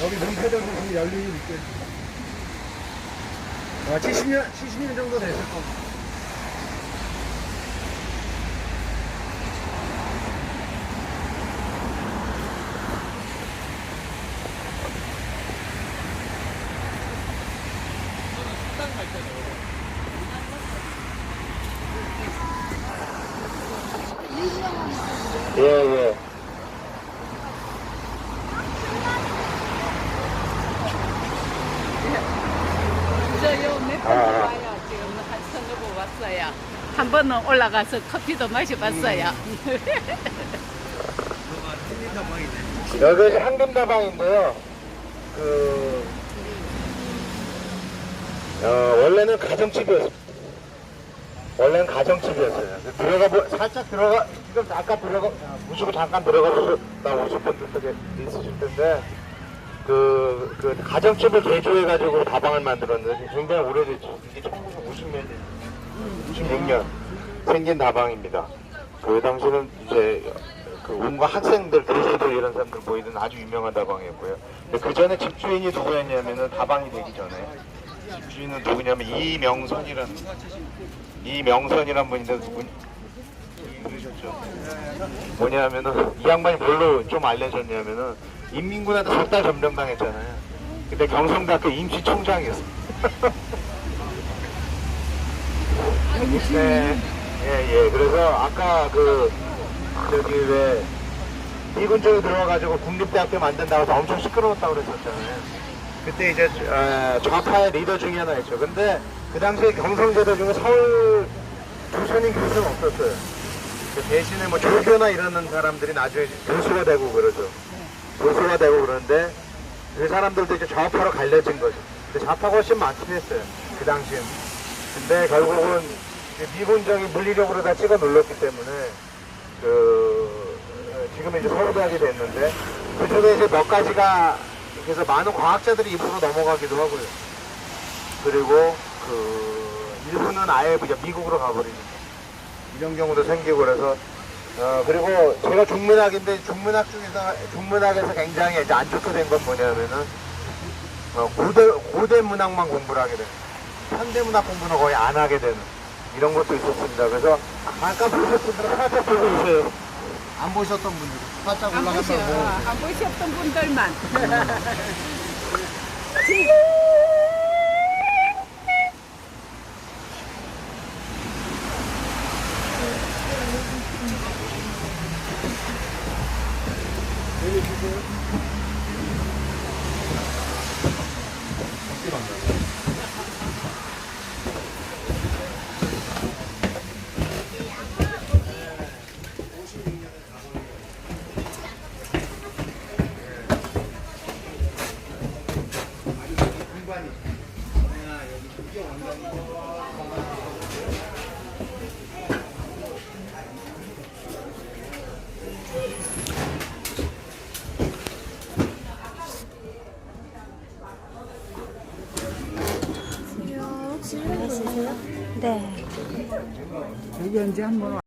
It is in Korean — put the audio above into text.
여기 문패전이 열리기 느껴지. 아, 70년, 70년 정도 됐을 겁니다. 예, 예. 저요 몇번 아. 와요. 지금 한 서너 번 왔어요. 한 번은 올라가서 커피도 마셔봤어요. 여기 황금다방인데요. 그, 어, 원래는 가정집이었어요. 원래는 가정집이었어요. 그 들어가, 보, 살짝 들어가, 지금 잠깐 들어가, 무시고 잠깐 들어가서 나 오실 분들도 계- 있으실 텐데, 그, 그, 가정집을 개조해가지고 다방을 만들었는데, 굉장히 오래됐죠. 이게 1950년, 56년 생긴 다방입니다. 그 당시는 이제 그 온갖 학생들, 교수들 이런 사람들 모이던 아주 유명한 다방이었고요. 그 전에 집주인이 누구였냐면은 다방이 되기 전에 집주인은 누구냐면 이명선이라는 이명선이란 분인데 누구 그러셨죠. 뭐냐면은 이 양반이 뭘로 좀 알려졌냐면은 인민군한테 삭달 점령당했잖아요. 근데 경성대학교 임시총장이었어요. 네, 예, 예. 그래서 아까 그, 저기 왜, 미군 쪽에 들어와가지고 국립대학교 만든다고 해서 엄청 시끄러웠다고 그랬었잖아요. 그때 이제, 어, 좌파의 리더 중에 하나였죠. 근데 그 당시에 경성대들 중에 서울 조선인 교수는 없었어요. 그 대신에 뭐 조교나 이러는 사람들이 나중에 교수가 되고 그러죠. 교수가 되고 그러는데 그 사람들도 이제 좌파로 갈려진 거죠. 근데 좌파가 훨씬 많긴 했어요. 그 당시엔. 근데 결국은 미군정이 물리력으로 다 찍어 눌렀기 때문에 그 어, 지금 이제 서울대학이 됐는데 그 중에 이제 몇 가지가 그래서 많은 과학자들이 입으로 넘어가기도 하고요. 그리고 그 일부는 아예 미국으로 가버리는 이런 경우도 생기고 그래서 어 그리고 제가 중문학인데 중문학 중에서 중문학에서 굉장히 이제 안 좋게 된 건 뭐냐면은 어, 고대 고대 문학만 공부를 하게 되는 현대 문학 공부는 거의 안 하게 되는 이런 것도 있었습니다. 그래서 잠깐 보셨던 분들은 살짝 보고 있어요. 안 보셨던 분들, 살짝 안 올라갔다 보고. 안 보셨던 분들만. Böyle güzel. 네. 여기 언제 한번